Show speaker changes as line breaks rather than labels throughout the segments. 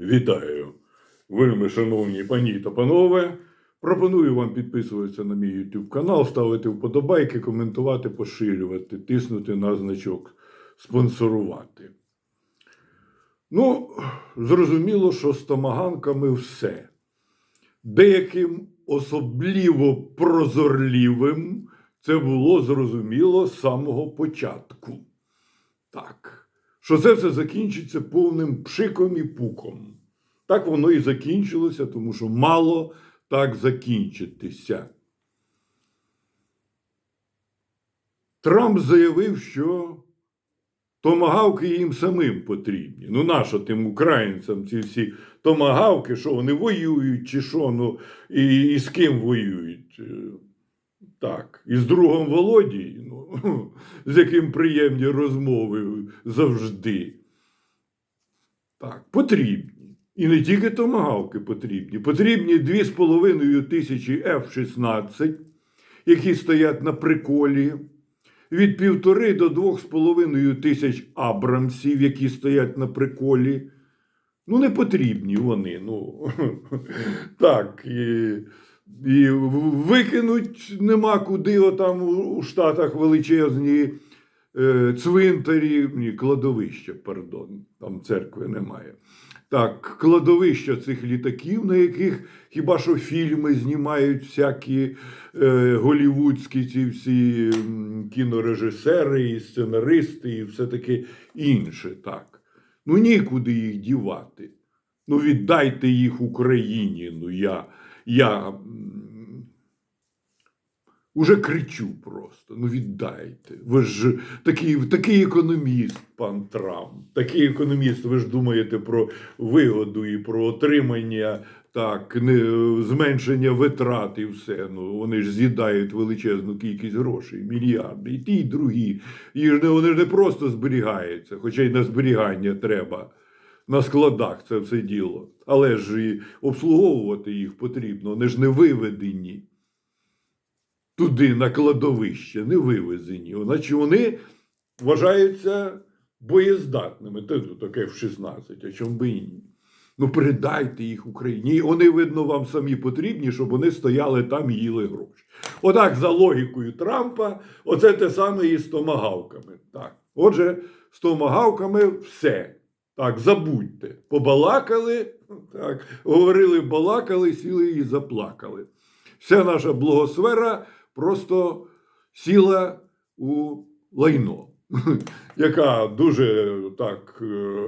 Вітаю, вельми шановні пані та панове. Пропоную вам підписуватися на мій YouTube канал, ставити вподобайки, коментувати, поширювати, тиснути на значок, спонсорувати. Ну, зрозуміло, що з томаганками все. Деяким особливо прозорливим це було зрозуміло з самого початку. Так, що це все закінчиться повним пшиком і пуком. Так воно і закінчилося, тому що мало так закінчитися. Трамп заявив, що томагавки їм самим потрібні. Ну, нащо тим українцям ці всі томагавки, що вони воюють, чи що, ну, і, і з ким воюють? Так, і з другом Володією, ну, з яким приємні розмови завжди. Так, потрібні. І не тільки томагавки потрібні. Потрібні 2,5 тисячі F-16, які стоять на приколі, від півтори до 2,5 тисяч Абрамсів, які стоять на приколі. Ну, не потрібні вони. Ну, так. І, викинуть нема куди, отам у Штатах величезні е, цвинтарі, ні, кладовища, пардон, там церкви немає. Так, кладовища цих літаків, на яких хіба що фільми знімають всякі е, голівудські ці всі кінорежисери, і сценаристи, і все таке інше. Так. Ну нікуди їх дівати. Ну, віддайте їх Україні. Ну, я, я уже кричу просто. Ну, віддайте. Ви ж такий, такий економіст, пан Трамп. Такий економіст, ви ж думаєте про вигоду і про отримання, так, не, зменшення витрат і все. Ну, вони ж з'їдають величезну кількість грошей, мільярди, і ті, і другі. І ж не, вони ж не просто зберігаються, хоча й на зберігання треба на складах це все діло. Але ж і обслуговувати їх потрібно, вони ж не виведені туди, на кладовище, не вивезені. Значить вони вважаються боєздатними. Тут таке в 16, а чому би і ні? Ну, передайте їх Україні. Вони, видно, вам самі потрібні, щоб вони стояли там і їли гроші. Отак, за логікою Трампа, оце те саме і з томагавками. Так. Отже, з томагавками все. Так, забудьте. Побалакали, так, говорили, балакали, сіли і заплакали. Вся наша благосфера просто сіла у лайно, яка дуже так е,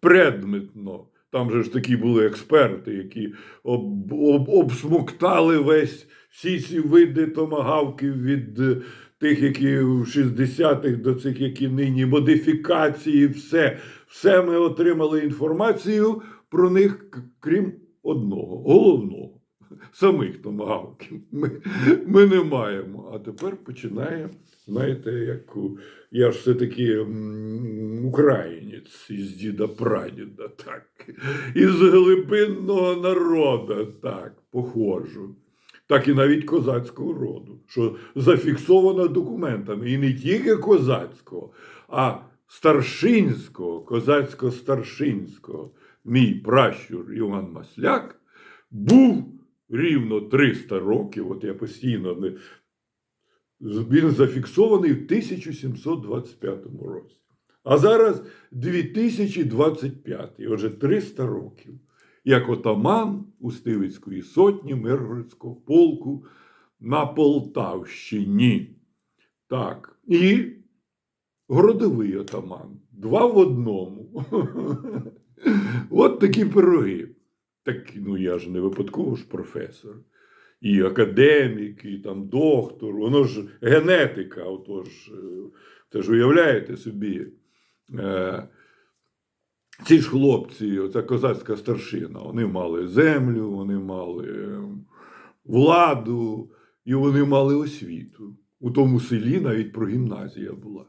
предметно. Там же ж такі були експерти, які об, об, обсмоктали весь всі ці види томагавків від тих, які в 60-х до цих, які нині модифікації, все. Все ми отримали інформацію про них, крім одного, головного. Самих томагавків ми, ми не маємо. А тепер починає, знаєте, як у, я ж все-таки українець із діда прадіда, так, із глибинного народу, так, походжу. Так і навіть козацького роду, що зафіксовано документами. І не тільки козацького, а старшинського, козацько-старшинського. Мій пращур Іван Масляк був рівно 300 років, от я постійно не. Він зафіксований в 1725 році. А зараз 2025, отже, 300 років, як отаман Устивицької сотні Миргородського полку на Полтавщині. Так, і городовий отаман. Два в одному. От такі пироги. Так, ну я ж не випадково ж професор. І академік, і там доктор, воно ж генетика, отож, е, ж уявляєте собі. Ці ж хлопці, оця козацька старшина, вони мали землю, вони мали е, владу, і вони мали освіту. У тому селі навіть про гімназія була.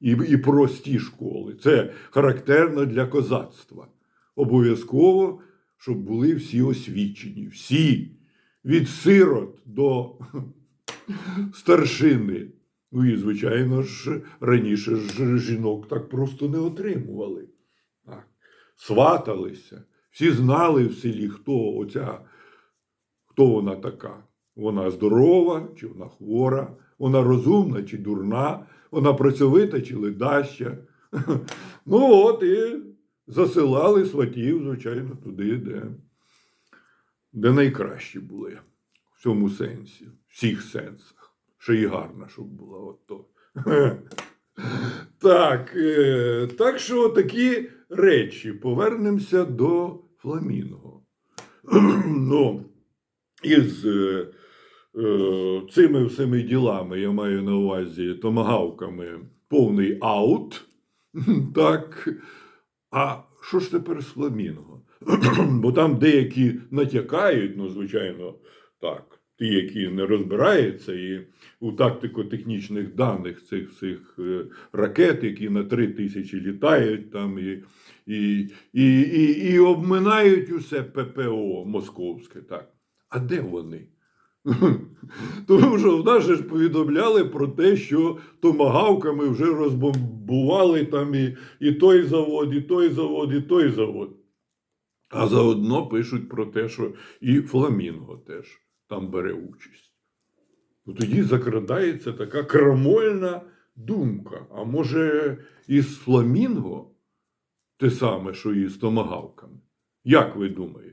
І, і прості школи. Це характерно для козацтва. Обов'язково, щоб були всі освічені. Всі. Від сирот до старшини. Ну і, звичайно ж, раніше ж жінок так просто не отримували. Сваталися, всі знали в селі, хто оця, хто вона така. Вона здорова чи вона хвора, вона розумна чи дурна, вона працьовита чи ледаща. Ну от і засилали сватів, звичайно, туди, де, де найкращі були в цьому сенсі, в всіх сенсах. Ще й гарна, щоб була от то. Так, е, так що такі речі. Повернемося до Фламінго. ну, із е, е, цими всіми ділами, я маю на увазі томагавками, повний аут. Так. А що ж тепер з Фламінго? Бо там деякі натякають, ну, звичайно, так. Ті, які не розбираються, і у тактико-технічних даних цих всіх е, ракет, які на три тисячі літають там і, і, і, і, і обминають усе ППО московське. Так. А де вони? Тому що в нас ж повідомляли про те, що томагавками вже розбомбували там і, і той завод, і той завод, і той завод. А заодно пишуть про те, що і Фламінго теж там бере участь. Ну, тоді закрадається така крамольна думка. А може, із Фламінго те саме, що і з томагавками? Як ви думаєте?